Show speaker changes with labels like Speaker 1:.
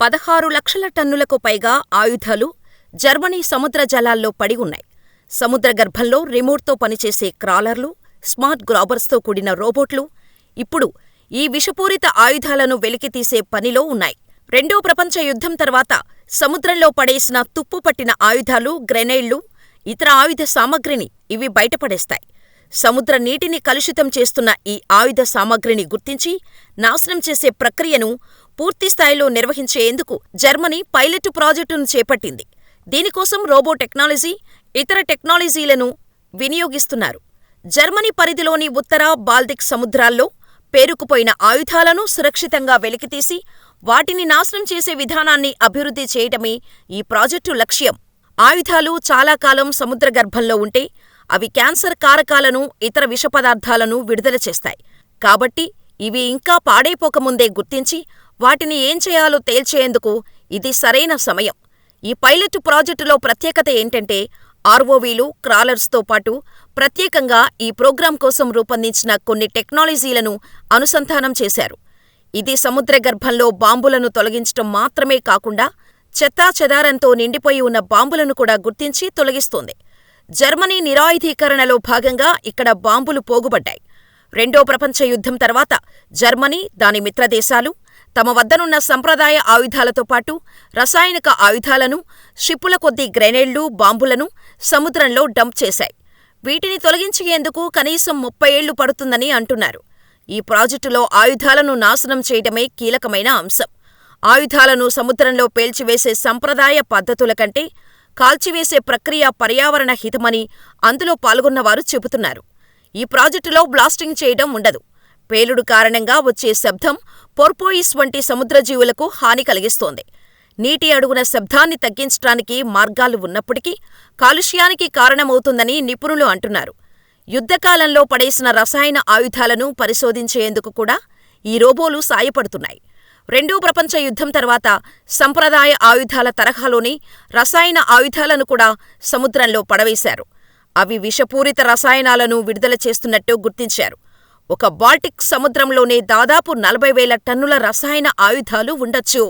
Speaker 1: పదహారు లక్షల టన్నులకు పైగా ఆయుధాలు జర్మనీ సముద్ర జలాల్లో పడి ఉన్నాయి. సముద్ర గర్భంలో రిమోట్తో పనిచేసే క్రాలర్లు, స్మార్ట్ గ్రాబర్స్తో కూడిన రోబోట్లు ఇప్పుడు ఈ విషపూరిత ఆయుధాలను వెలికితీసే పనిలో ఉన్నాయి. రెండో ప్రపంచ యుద్ధం తర్వాత సముద్రంలో పడేసిన తుప్పుపట్టిన ఆయుధాలు, గ్రెనేడ్లు, ఇతర ఆయుధ సామగ్రిని ఇవి బయటపడేస్తాయి. సముద్ర నీటిని కలుషితం చేస్తున్న ఈ ఆయుధ సామగ్రిని గుర్తించి, నాశనం చేసే ప్రక్రియను పూర్తిస్థాయిలో నిర్వహించేందుకు జర్మనీ పైలట్ ప్రాజెక్టును చేపట్టింది. దీనికోసం రోబో టెక్నాలజీ, ఇతర టెక్నాలజీలను వినియోగిస్తున్నారు. జర్మనీ పరిధిలోని ఉత్తర, బాల్టిక్ సముద్రాల్లో పేరుకుపోయిన ఆయుధాలను సురక్షితంగా వెలికితీసి, వాటిని నాశనం చేసే విధానాన్ని అభివృద్ధి చేయటమే ఈ ప్రాజెక్టు లక్ష్యం. ఆయుధాలు చాలా కాలం సముద్రగర్భంలో ఉంటే అవి క్యాన్సర్ కారకాలను, ఇతర విషపదార్థాలను విడుదల చేస్తాయి. కాబట్టి ఇవి ఇంకా పాడైపోకముందే గుర్తించి, వాటిని ఏం చేయాలో తేల్చేందుకు ఇది సరైన సమయం. ఈ పైలటు ప్రాజెక్టులో ప్రత్యేకత ఏంటంటే ఆర్ఓవీలు, క్రాలర్స్తో పాటు ప్రత్యేకంగా ఈ ప్రోగ్రాం కోసం రూపొందించిన కొన్ని టెక్నాలజీలను అనుసంధానం చేశారు. ఇది సముద్రగర్భంలో బాంబులను తొలగించటం మాత్రమే కాకుండా చెత్తాచెదారంతో నిండిపోయి ఉన్న బాంబులను కూడా గుర్తించి తొలగిస్తోంది. జర్మనీ నిరాయుధీకరణలో భాగంగా ఇక్కడ బాంబులు పోగుబడ్డాయి. రెండో ప్రపంచ యుద్ధం తర్వాత జర్మనీ, దాని మిత్రదేశాలు తమ వద్దనున్న సంప్రదాయ ఆయుధాలతో పాటు రసాయనిక ఆయుధాలను, షిప్పుల కొద్దీ గ్రెనేడ్లు, బాంబులను సముద్రంలో డంప్ చేశాయి. వీటిని తొలగించేందుకు కనీసం ముప్పై ఏళ్ళు పడుతుందని అంటున్నారు. ఈ ప్రాజెక్టులో ఆయుధాలను నాశనం చేయటమే కీలకమైన అంశం. ఆయుధాలను సముద్రంలో పేల్చివేసే సంప్రదాయ పద్ధతుల కంటే కాల్చివేసే ప్రక్రియ పర్యావరణ హితమని అందులో పాల్గొన్నవారు చెబుతున్నారు. ఈ ప్రాజెక్టులో బ్లాస్టింగ్ చేయడం ఉండదు. పేలుడు కారణంగా వచ్చే శబ్దం పోర్పోయిస్ వంటి సముద్రజీవులకు హాని కలిగిస్తోంది. నీటి అడుగున శబ్దాన్ని తగ్గించటానికి మార్గాలు ఉన్నప్పటికీ కాలుష్యానికి కారణమవుతుందని నిపుణులు అంటున్నారు. యుద్ధకాలంలో పడేసిన రసాయన ఆయుధాలను పరిశోధించేందుకు కూడా ఈ రోబోలు సాయపడుతున్నాయి. రెండో ప్రపంచ యుద్ధం తర్వాత సంప్రదాయ ఆయుధాల తరహాలోనే రసాయన ఆయుధాలను కూడా సముద్రంలో పడవేశారు. అవి విషపూరిత రసాయనాలను విడుదల చేస్తున్నట్టు గుర్తించారు. ఒక బాల్టిక్ సముద్రంలోనే దాదాపు నలభై వేల టన్నుల రసాయన ఆయుధాలు ఉండొచ్చు.